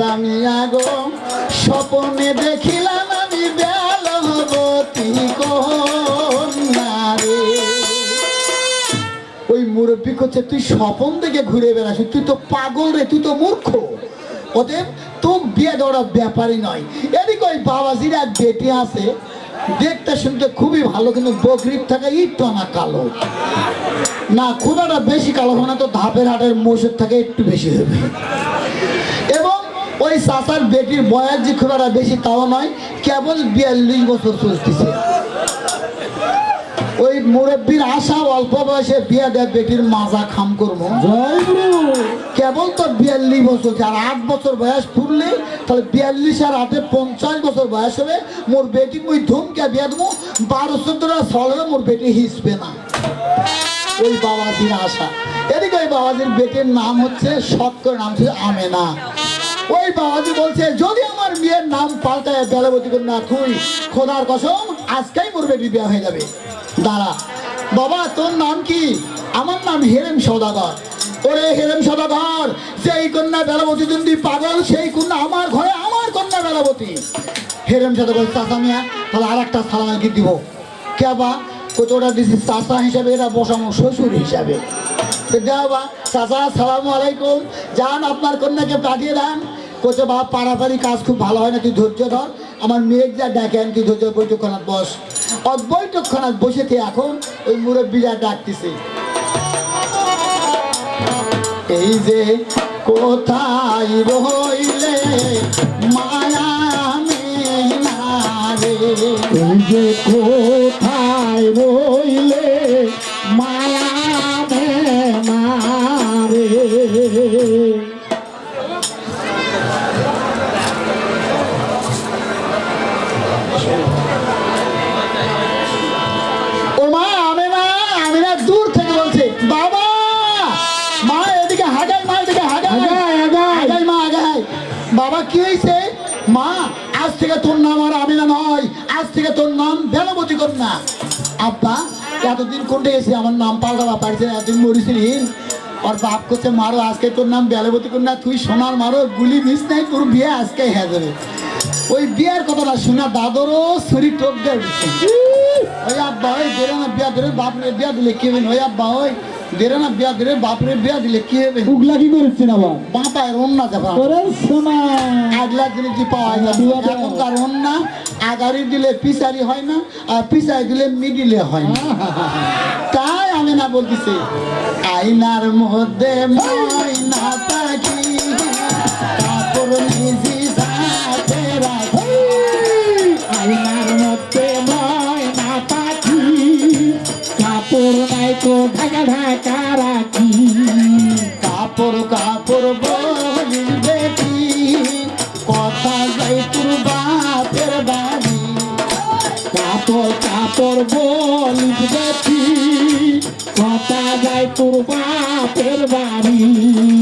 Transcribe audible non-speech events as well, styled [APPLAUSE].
পালঙ্গে গো। স্বপনে দেখিলাম আমি বেলবতী কন্যা ওই মুরব্বী করছে তুই স্বপন থেকে ঘুরে বেড়াস, তুই তো পাগল রে, তুই তো মূর্খ। ওদের তো বিয়ে দেওয়ার ব্যাপারই নয়। এদিকে ওই বাবাজির এক বেটি আছে, দেখতে শুনতে খুবই ভালো, কিন্তু বকরির থেকে একটু না কালো। না, খুব একটা বেশি কালো হবে না, তো ধাপের হাটের মোষের থেকে একটু বেশি হবে। এবং ওই চাচার বেটির বয়স যে খুব একটা বেশি, তাও নয়, কেবল বিয়াল্লিশ বছর চলতেছে। ওই মুরব্বীর আশা অল্প বয়সে বিয়ে দেয় বেটির মাজা খাম করব। কেবল তো বিয়াল্লিশ বছর আর আট বছর বয়স ফুরলে তাহলে বিয়াল্লিশ আর আটে পঞ্চাশ বছর বয়স হবে মোর বেটি মুই ধুমকে বিয়া দেবো বারো চোদ্দটা সাল হবে মোর বেটি হিসবে না। ওই বাবাজির আশা। এদিকে ওই বাবাজির বেটির নাম হচ্ছে শখ করে নাম হচ্ছে আমেনা। ওই বাবাজি বলছে যদি আমার মেয়ের নাম পাল্টায় বেলাবতী না তুই খোদার কসম আজকেই মোর বেটি বিয়ে হয়ে যাবে। দাঁড়া। বাবা, তোর নাম কি? আমার নাম হেরেম সৌদাগর। ওরে হেরেম সদাধর সেই কন্যা বেলাবতী যদি পাগল, সেই কন্যা আমার ঘরে, আমার কন্যা বেলাবতী। হেরেম সদাগর, চাচা মিয়া, তাহলে আর একটা সালাম কি দিব? কে বা কোচোটা দিছি চাচা হিসাবে এরা বসানো শ্বশুর হিসাবে। দেওয়া বা, চাচা সালাম আলাইকুম। যান, আপনার কন্যাকে পাঠিয়ে দেন। কোচে বা পাড়াপাড়ি কাজ খুব ভালো হয় না, তুই ধৈর্য ধর। আমার মেয়ের যা ডাকেন তুই ধৈর্য বৈঠকখানাত বস। অবৈঠকখানাত বসেতে এখন ওই মুরব্বীরা ডাকতেছে। এই যে কোথায় রইলে মায়া রে এই যে কোথায় রইলে মায়া বাবা কি হয়েছে? মা, আজ থেকে তোর নাম আর আমি না নয়। আজ থেকে তোর নাম বেলবতী কন্যা। আব্বা, এতদিন কোনটা গেছি আমার নাম পাল্টাবা পারছে এতদিন মরিছিলি? ওর বাপ করছে মারো, আজকে তোর নাম বেলবতী কন্যা। তুই সোনার মারো, গুলি মিস নাই, তোর বিয়ে আজকে হয়ে যাবে। ওই বিয়ের কথাটা শোনা দাদরও শরীর টোপ দিয়ে। ওই আব্বা, ওই দেরে না বিয়া ধরে বাপরে বিয়া দিলে কি হবে ওই আব্বা, ওই দেরে না বিয়া ধরে বাপরে বিয়া দিলে কি হবে? উগলা কি করেছেন আবার বাপায় অন্য যাবা ওরে সোনা। আগলা জিনিস কি পাওয়া যায়? বিয়া দেওয়া। এখনকার আগারি দিলে পিসারি হয় না আর দিলে মিডিলে হয় না। [LAUGHS] তাই আমি না বলতেছি আইনার মধ্যে কাপড় নিজে নাই তো ঢাকা ঢাকা রাখি। কাপড় কাপড় বলি বেটি কথা যাই তোর বাপের বাড়ি। কাপড় কাপড় কথা যায় তোর বাপের বাড়ি।